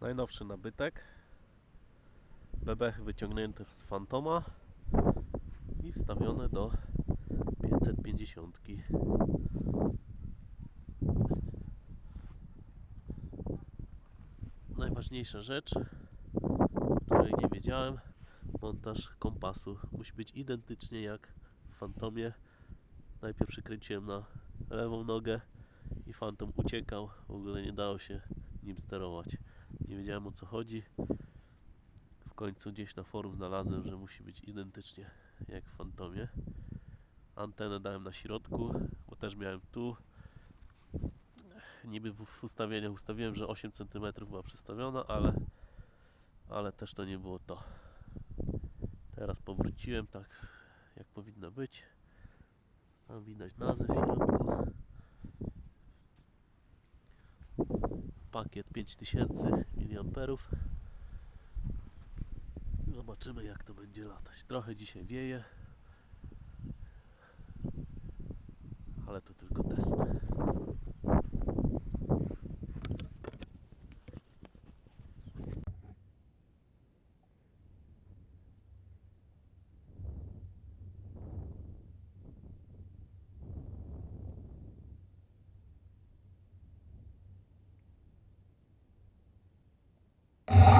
Najnowszy nabytek. Bebechy wyciągnięte z Fantoma i wstawione do 550. Najważniejsza rzecz, o której nie wiedziałem, montaż kompasu musi być identycznie jak w Fantomie. Najpierw przykręciłem na lewą nogę i Fantom uciekał, w ogóle nie dało się nim sterować. Nie wiedziałem o co chodzi. W końcu gdzieś na forum znalazłem, że musi być identycznie jak w Fantomie. Antenę dałem na środku, bo też miałem tu. Niby w ustawieniach ustawiłem, że 8 cm była przestawiona, ale, ale też to nie było to. Teraz powróciłem tak jak powinno być. Tam widać nazwę w środku. Pakiet 5000 mAh. Zobaczymy jak to będzie latać. Trochę dzisiaj wieje. Ale to tylko test. you